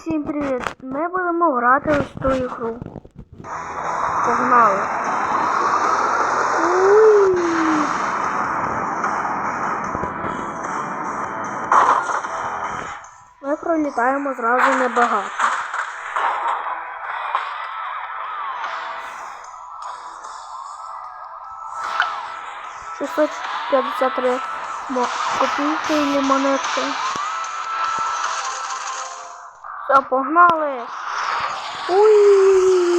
Усім привіт! Ми будемо грати ось ту ігру. Погнали. Ми пролітаємо зразу небагато. Шістсот п'ятдесят три копійки і монетки. Все, погнали. Уй.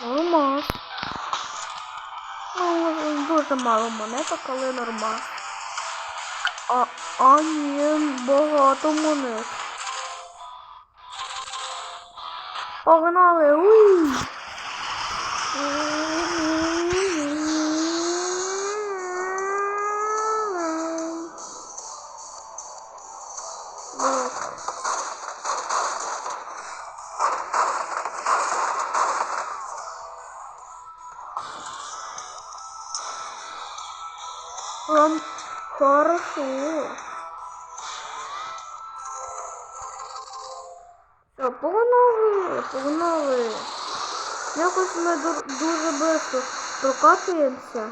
Нормас. Ну, дуже мало монеток, але нормально. А, а ні, багато монет. Погнали! Уй! Вам хорошо. Все, погнали, погнали. Якось ми дуже швидко прокатуємося.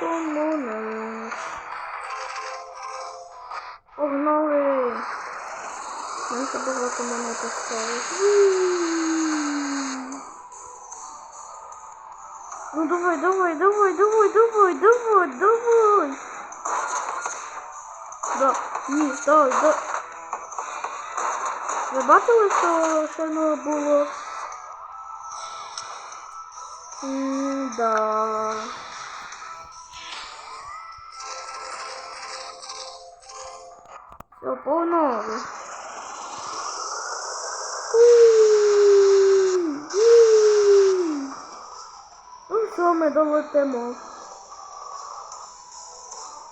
Монет. Погнали. Нам ще багато монет осталось. Ну давай, давай, давай, давай, давай, давай, давай. Да, ні, давай, да. Ви бачили, що не було? М, Да. Все, погнали. Що ми долетимо?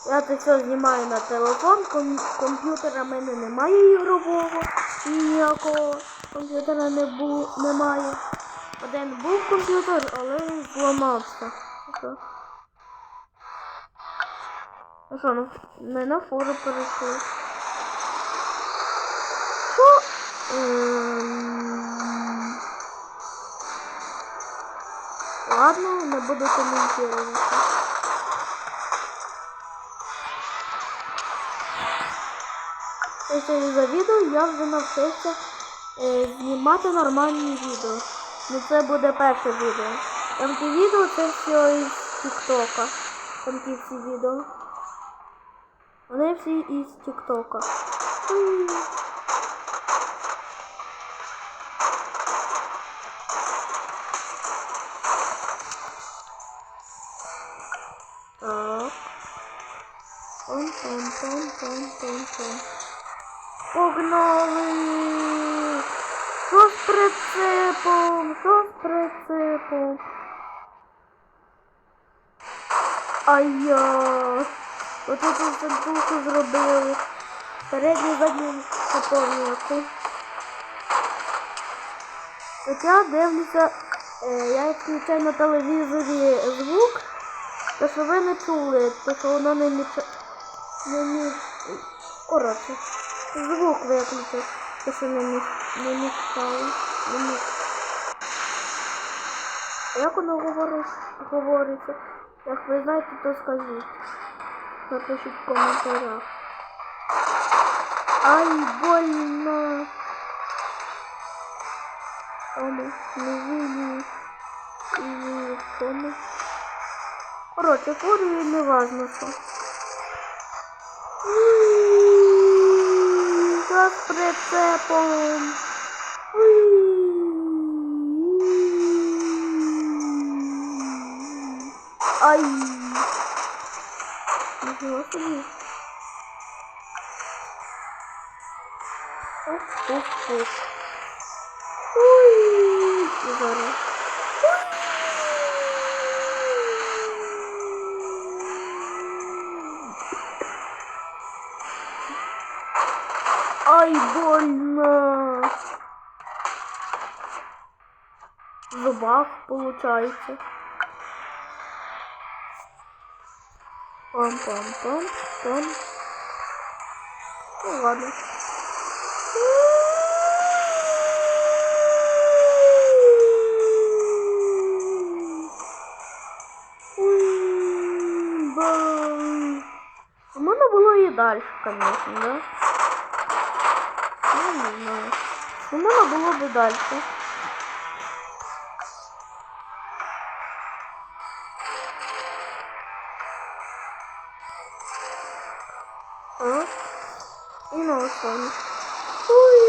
Я це все знімаю на телефон, ком комп'ютера в мене немає ігрового, і ніякого комп'ютера не бу немає. Один був комп'ютер, але він зламався. Що? Ну що, ну, ми на фору перейшли. Що? Ладно, не буду коментувати. Ось за відео я вже навчився е, знімати нормальні відео. Ну це буде перше відео. Там ті відео це все із Тіктока. Там ті всі відео. Вони всі із Тіктока. Пом пом пом пом пом пом. Погнали! Що з прицепом? Що з прицепом? Ай-я! От тут сантуху зробили. Передню задню заповнювати. От я дивлюся, е, я відключаю на телевізорі звук, то що ви не чули, то що воно не. Не міч... Коротше, звук виключив, то що не міч... не мішало. Не міч... Як воно говорить, говориться? Як ви знаєте, то скажіть. Напишіть в коментарях. Ай, больно. Тому, не. І тому. Коротше, фурію не важно що. Уй, За прицепом. Уй. Ай. Нічого собі. в зубах получается. Пам-пам-пам-пам. Ну ладно. А можно было и дальше, конечно, да? Не знаю. У мене було б далі. А? І на. Ой.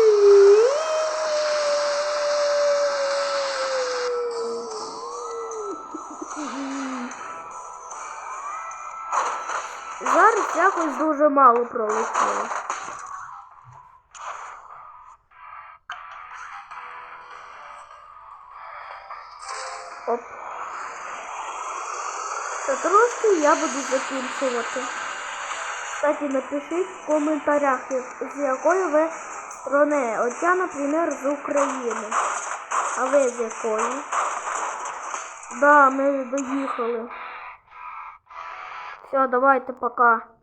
Зараз якось дуже мало пролетіло. Оп. Та я буду закінчувати. Кстати, напишіть в коментарях, з якої ви сторони. От я, наприклад, з України. А ви з якої? Да, ми доїхали. Все, давайте пока.